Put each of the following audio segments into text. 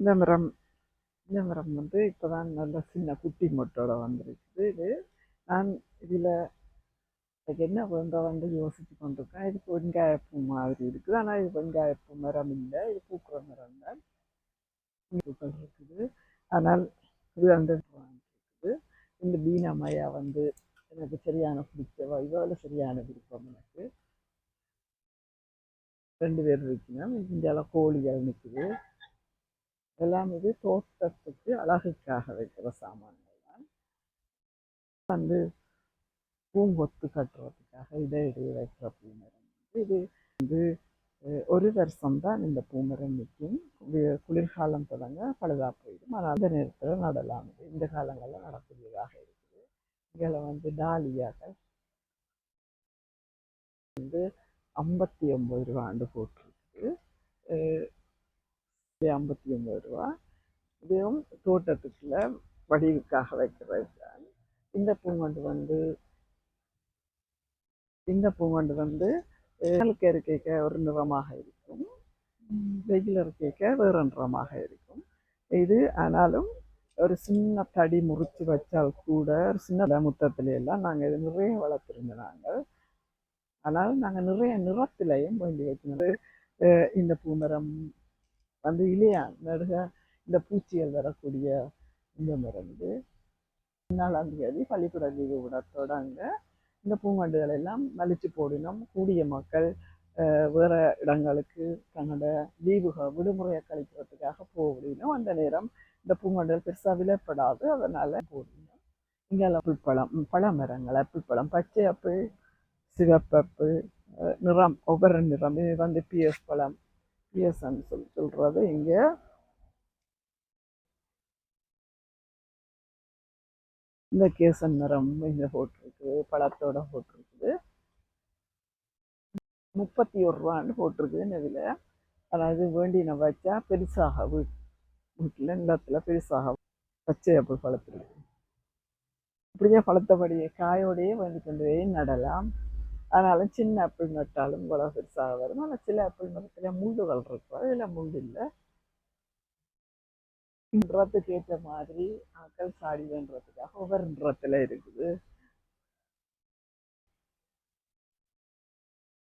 இந்த மரம் இந்த மரம் வந்து இப்போ தான் நல்ல சின்ன குட்டி மொட்டோட வந்துருக்குது. இது நான் இதில் அதுக்கு என்ன பண்ணுற வந்து யோசித்து கொண்டிருக்கேன். இது வெங்காயப்பூ மாதிரி இருக்குது. ஆனால் இது வெங்காயப்பூ மரம் இல்லை. இது பூக்குற மரம் தான். பூக்கள் இருக்குது. ஆனால் இது அந்த இருக்குது இந்த பீனாமையா வந்து எனக்கு சரியான பிடிச்சவா இவ்வளோ சரியான விருப்பம் எனக்கு. ரெண்டு பேர் இருக்கணும். இங்கெல்லாம் கோழிகள் நிற்குது எல்லாம் இது தோட்டத்துக்கு அழகுக்காக வைக்கிற சாமான்கள் தான் வந்து பூங்கொத்து கட்டுறதுக்காக இதை இடையே வைக்கிற பூமரம் இது வந்து ஒரு வருஷம் தான் இந்த பூமரம் நிற்கும். குளிர்காலம் தொடங்க பழுதா போயிடும். ஆனால் அந்த நேரத்தில் நடலாம் இது. இந்த காலங்களில் நடக்கூடியதாக இருக்குது. இதில் வந்து டாலியாக்கள். ஐம்பத்தி ஒம்பது ரூபா ஆண்டு போட்டிருக்கு. ஐம்பத்தி ஒம்பது ரூபா. இதுவும் தோட்டத்துக்குள்ள வடிவுக்காக வைக்கிறது தான். இந்த பூங்கொண்டு வந்து இந்த பூங்கொண்டு வந்து நாளுக்கு இருக்கைக்க ஒரு நிறமாக இருக்கும். வெயில் கேட்க வேறு நிறமாக இருக்கும். இது ஆனாலும் ஒரு சின்ன தடி முறித்து வச்சால் கூட ஒரு சின்ன முத்தத்துல எல்லாம் நாங்கள் இது நிறைய வளர்த்துருந்த நாங்கள். ஆனால் நாங்கள் நிறைய நிறத்திலையும் வேண்டி வைக்கணும் இந்த பூமரம் வந்து இல்லையா நடுக இந்த பூச்சிகள் வரக்கூடிய இந்த மருந்து பதினாலாம் தேதி பள்ளிக்கூட லீவு விட தொடங்க இந்த பூங்கண்டுகள் எல்லாம் மலிச்சு போடினோம். கூடிய மக்கள் வேறு இடங்களுக்கு தங்களோட லீவுக விடுமுறையை கழிக்கிறதுக்காக போகணும் அந்த நேரம் இந்த பூங்கண்டுகள் பெருசாக விலைப்படாது அதனால் போடணும் இங்கே ஆப்பிள் பழம் பழ மரங்கள் புல்பழம் பழம் பச்சை அப்பிள் சிவப்பு நிறம் ஒவ்வொரு நிறம் இது வந்து பிஎஸ் பழம் பிஎஸ்ன்னு சொல்லி சொல்றது இங்கே. இந்த கேசன் மரம் இங்கே போட்டிருக்கு பழத்தோட போட்டிருக்குது முப்பத்தி ஒரு ரூபான்னு போட்டிருக்குதுன்னு இதில். அதாவது வேண்டின வச்சா பெருசாக வீட் வீட்டில் நிலத்தில் பெருசாக பச்சை அப்படி பழத்தில். இப்படியே பழத்தபடியே காயோடையே வந்து கொண்டு போய் நடலாம். அதனால் சின்ன ஆப்பிள் நட்டாலும் கூட பெருசாக வரும். ஆனால் சில ஆப்பிள் மரத்தில் முள்ளுகள் இருக்கும். அதில் முள் இல்லை. நிறத்துக்கு ஏற்ற மாதிரி ஆக்கள் சாடி வேண்டுறதுக்காக ஒவ்வொரு நிறத்தில் இருக்குது.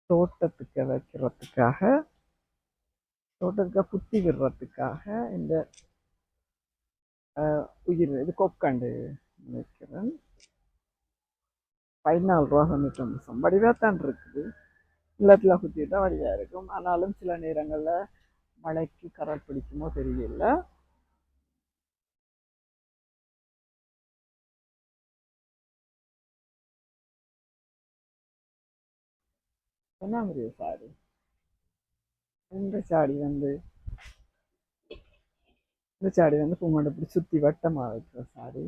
தோட்டத்துக்கு வைக்கிறதுக்காக தோட்டத்துக்கு குத்தி விடுறதுக்காக இந்த உயிர் இது கொக்கண்டு வைக்கிறேன். பதினாலு ரூபா தொண்ணூற்றி ஒன்பது வடிவாக தான் இருக்குது. இல்லத்தில் தான் வடிவாக இருக்கும். ஆனாலும் சில நேரங்களில் மழைக்கு கரை பிடிக்குமோ தெரியல. என்ன முடியும் சாடி இந்த சாடி வந்து? இந்த சாடி வந்து பூமாண்டை இப்படி சுற்றி வட்டமாக வைக்கிற சாடி